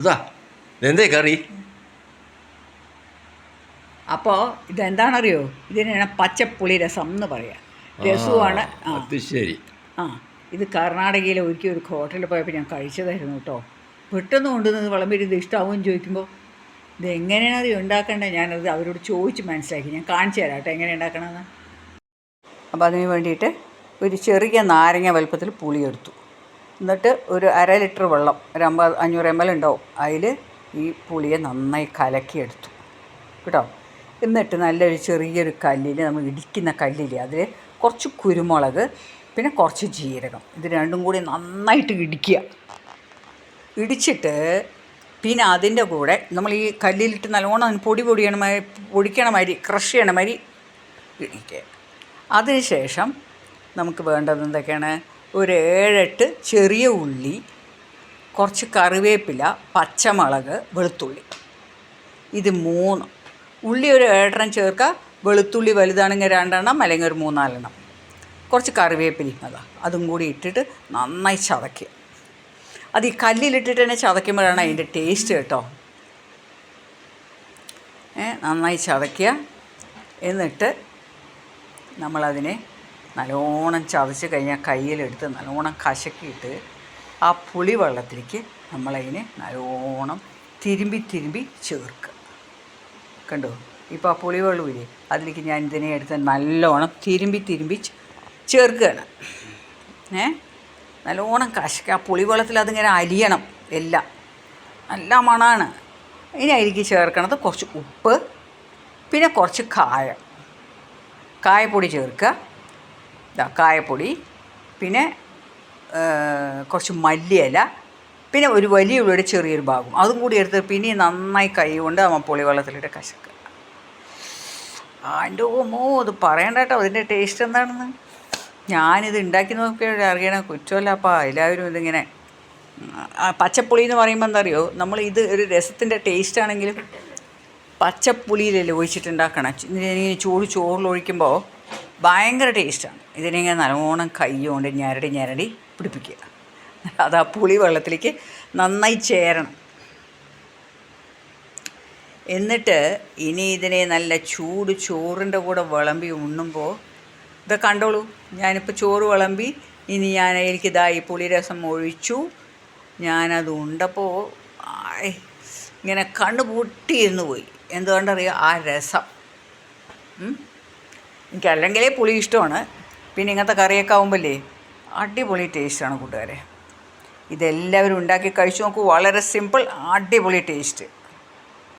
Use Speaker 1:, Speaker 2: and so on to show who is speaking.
Speaker 1: ഇതാ ഇതെന്തേ കറി?
Speaker 2: അപ്പോ ഇതെന്താണെന്നറിയോ ഇതിനാണ് പച്ചപ്പുളി രസം എന്ന് പറയാം. രസമാണ്. ആ.
Speaker 1: അത് ശരി.
Speaker 2: ആ ഇത് കർണാടകയിലെ ഒരിക്കൽ ഒരു ഹോട്ടലിൽ പോയപ്പോൾ ഞാൻ കഴിച്ചതായിരുന്നു കേട്ടോ പെട്ടെന്ന് കൊണ്ടുവന്നത് വിളമ്പി ഇത് ഇഷ്ടമാവുമെന്ന് ചോദിക്കുമ്പോൾ ഇത് എങ്ങനെയാണ് അത് ഉണ്ടാക്കേണ്ടത് ഞാനത് അവരോട് ചോദിച്ച് മനസ്സിലാക്കി. ഞാൻ കാണിച്ചു തരാം കേട്ടോ എങ്ങനെ ഉണ്ടാക്കണമെന്ന് അപ്പോൾ അതിന് വേണ്ടിയിട്ട് ഒരു ചെറിയ നാരങ്ങ വലുപ്പത്തിൽ പുളി എടുത്തു എന്നിട്ട് ഒരു അര ലിറ്റർ വെള്ളം ഒരു അമ്പത് അഞ്ഞൂറ് എം എൽ ഉണ്ടാവും. അതിൽ ഈ പുളിയെ നന്നായി കലക്കിയെടുത്തു. കേട്ടോ? എന്നിട്ട് നല്ലൊരു ചെറിയൊരു കല്ലിൽ നമ്മൾ ഇടിക്കുന്ന കല്ലിൽ അതിൽ കുറച്ച് കുരുമുളക് പിന്നെ കുറച്ച് ജീരകം. ഇത് രണ്ടും കൂടി നന്നായിട്ട് ഇടിക്കുക. ഇടിച്ചിട്ട് പിന്നെ അതിന്റെ കൂടെ നമ്മൾ ഈ കല്ലിലിട്ട് നല്ലോണം പൊടി പൊടിയണ മാതിരി പൊടിക്കണ മാതിരി ക്രഷ് ചെയ്യണ മാതിരി ഇടിക്കുക. അതിനുശേഷം നമുക്ക് വേണ്ടത് എന്തൊക്കെയാണ്? ഒരു ഏഴെട്ട് ചെറിയ ഉള്ളി കുറച്ച് കറിവേപ്പില പച്ചമുളക് വെളുത്തുള്ളി. ഇത് മൂന്ന്. ഉള്ളി ഒരു ഏഴെണ്ണം ചേർക്കുക വെളുത്തുള്ളി വലുതാണെങ്കിൽ രണ്ടെണ്ണം അല്ലെങ്കിൽ ഒരു മൂന്നാലെണ്ണം. കുറച്ച് കറിവേപ്പിലയും അതാ അതും കൂടി ഇട്ടിട്ട് നന്നായി ചതയ്ക്കുക. അത് ഈ കല്ലിലിട്ടിട്ട് തന്നെ ചതയ്ക്കുമ്പോഴാണ് അതിന്റെ ടേസ്റ്റ് കേട്ടോ. നന്നായി ചതയ്ക്കുക. എന്നിട്ട് നമ്മളതിനെ നല്ലോണം ചതച്ച് കഴിഞ്ഞാൽ കയ്യിലെടുത്ത് നല്ലോണം കശക്കിയിട്ട് ആ പുളി വെള്ളത്തിലേക്ക് നമ്മളതിനെ നല്ലോണം തിരുമ്പി തിരുമ്പി ചേർക്കുക. കണ്ടോ? ഇപ്പോൾ ആ പുളി വെള്ളമില്ലേ അതിലേക്ക് ഞാൻ ഇതിനെ എടുത്ത് നല്ലോണം തിരുമ്പി തിരുമ്പി ചേർക്കുകയാണ്. ഏ? നല്ലോണം കശക്കുക ആ പുളിവെള്ളത്തിൽ അതിങ്ങനെ അലിയണം എല്ലാം. നല്ല മണമാണ് ഇനി അതിലേക്ക് ചേർക്കണത് കുറച്ച് ഉപ്പ് പിന്നെ കുറച്ച് കായ. കായപ്പൊടി ചേർക്കുക. കായപ്പൊടി പിന്നെ കുറച്ച് മല്ലിയില പിന്നെ ഒരു വലിയ ഉള്ളിയുടെ ചെറിയൊരു ഭാഗം. അതും കൂടി എടുത്ത് പിന്നെ നന്നായി കൈ കൊണ്ട് ആ പുളിവെള്ളത്തിലിട്ട് കശക്കുക. ആ എന്റെ ഓമോ അത് പറയണ്ട കേട്ടോ അതിന്റെ ടേസ്റ്റ് എന്താണെന്ന്. ഞാനിത് ഉണ്ടാക്കി നോക്കിയാൽ അറിയണം കുറ്റമല്ലപ്പാ എല്ലാവരും ഇതിങ്ങനെ പച്ചപ്പുളി എന്ന് പറയുമ്പോൾ എന്താ അറിയോ നമ്മൾ ഇത് ഒരു രസത്തിന്റെ ടേസ്റ്റ് ആണെങ്കിലും പച്ചപ്പുളിയിലല്ലേ ഒഴിച്ചിട്ടുണ്ടാക്കണം. ചൂട് ചോറിൽ ഒഴിക്കുമ്പോൾ ഭയങ്കര ടേസ്റ്റാണ്. ഇതിനിങ്ങനെ നല്ലോണം കൈ ഞരടി ഞരടി പിടിപ്പിക്കുക. അത് ആ പുളി വെള്ളത്തിലേക്ക് നന്നായി ചേരണം. എന്നിട്ട് ഇനി ഇതിനെ നല്ല ചൂട് ചോറിന്റെ കൂടെ വിളമ്പി ഉണ്ണുമ്പോൾ ഇത് കണ്ടോളൂ ഞാനിപ്പോൾ ചോറ് വിളമ്പി ഇനി ഞാൻ എനിക്ക് ഈ പുളിരസം ഒഴിച്ചു. ഞാനത് ഉണ്ടപ്പോൾ ഇങ്ങനെ കണ്ണ് പൊട്ടിയിരുന്നു പോയി. എന്തുകൊണ്ടറിയോ? ആ രസം. എനിക്ക് അല്ലെങ്കിൽ പുളി ഇഷ്ടമാണ്. പിന്നെ ഇങ്ങനത്തെ കറിയൊക്കെ ആകുമ്പോഴേ അടിപൊളി ടേസ്റ്റാണ് കൂട്ടുകാരെ. ഇതെല്ലാവരും ഉണ്ടാക്കി കഴിച്ചു നോക്കൂ. വളരെ സിമ്പിൾ അടിപൊളി ടേസ്റ്റ്